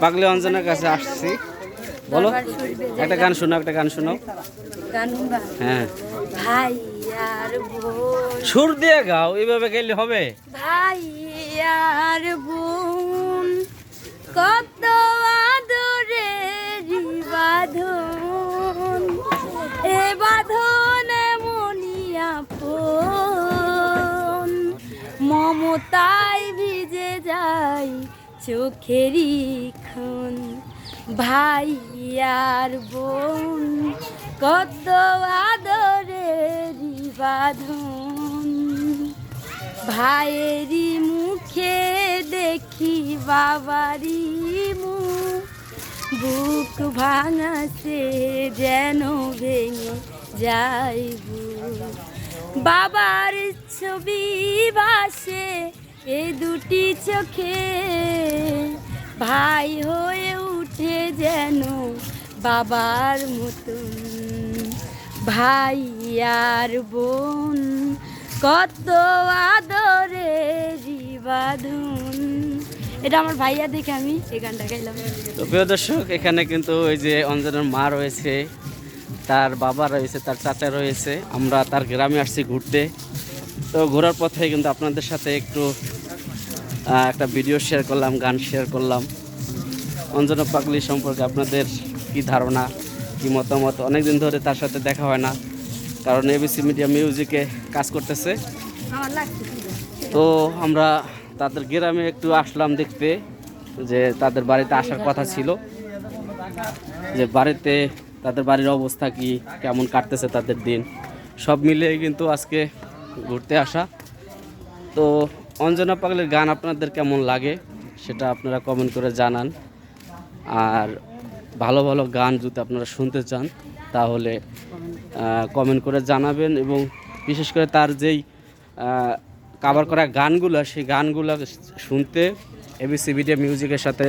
পাগলি অঞ্জনের কাছে আসছি। বলো একটা গান শোনাও একটা গান শোনাও। হ্যাঁ। ভাই আর সুর দিয়ে গাও এইভাবে গেলে হবে? ভাই আর বোন কত চোখেরই খন ভাই আর বোন, কত আদরে বাঁধন। ভাইয়েরই মুখে দেখি বাবারি মুখ। বুক ভাঙাছে যেন ভেঙে যাইব বাবার ছবি বাসে এই দুটি চোখে ভাই হয়ে উঠে যেন বাবার মতন। ভাই আর বোন, কত আদরে বাঁধন এটা আমার ভাইয়া দেখে আমি এই গানটা গাইলাম। তো প্রিয় দর্শক, এখানে কিন্তু ওই যে অঞ্জনের মা রয়েছে, তার বাবা রয়েছে, তার চাচা রয়েছে। আমরা তার গ্রামে আসছি ঘুরতে। তো ঘোরার পথে কিন্তু আপনাদের সাথে একটু একটা ভিডিও শেয়ার করলাম গান শেয়ার করলাম। অঞ্জনা পাগলি সম্পর্কে আপনাদের কি ধারণা কি মতামত? অনেকদিন ধরে তার সাথে দেখা হয় না কারণ এবিসি মিডিয়া মিউজিকে কাজ করতেছে। তো আমরা তাদের গ্রামে একটু আসলাম দেখতে যে তাদের বাড়িতে আসার কথা ছিল। যে বাড়িতে তাদের বাড়ির অবস্থা কি কেমন কাটতেছে তাদের দিন। সব মিলিয়ে কিন্তু আজকে ঘুরতে আসা। তো অঞ্জনা পাগলের গান আপনাদের কেমন লাগে সেটা আপনারা কমেন্ট করে জানান। আর ভালো ভালো গান যদি আপনারা শুনতে চান, তাহলে কমেন্ট করে জানাবেন এবং বিশেষ করে তার যেই কাভার করা গানগুলো, সেই গানগুলো শুনতে এবিসি ভিডিও মিউজিকের সাথে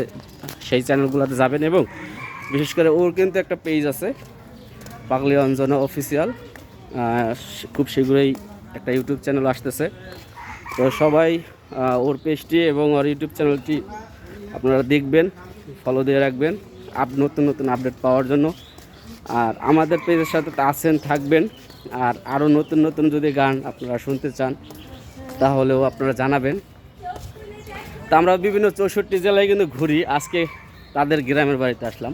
সেই চ্যানেলগুলোতে যাবেন এবং বিশেষ করে ওর কিন্তু একটা পেজ আছে, পাগলি অঞ্জনা অফিসিয়াল খুব শীঘ্রই একটা ইউটিউব চ্যানেল আসতেছে। তো সবাই ওর পেজটি এবং ওর ইউটিউব চ্যানেলটি আপনারা দেখবেন ফলো দিয়ে রাখবেন আপ নতুন নতুন আপডেট পাওয়ার জন্য। আর আমাদের পেজের সাথে তো আছেন থাকবেন আর আরও নতুন নতুন যদি গান আপনারা শুনতে চান তাহলেও আপনারা জানাবেন। তা আমরা বিভিন্ন চৌষট্টি জেলায় কিন্তু ঘুরি আজকে তাদের গ্রামের বাড়িতে আসলাম।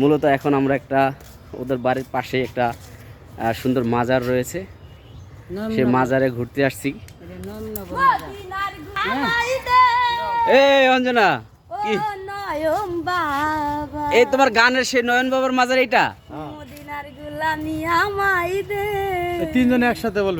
মূলত এখন আমরা একটা ওদের বাড়ির পাশে একটা সুন্দর মাজার রয়েছে। সেই মাজারে ঘুরতে আসছি। এই অঞ্জনা কি? এই তোমার গানের সেই নয়ন বাবার মাজার এইটা? তিনজনে একসাথে বলবে।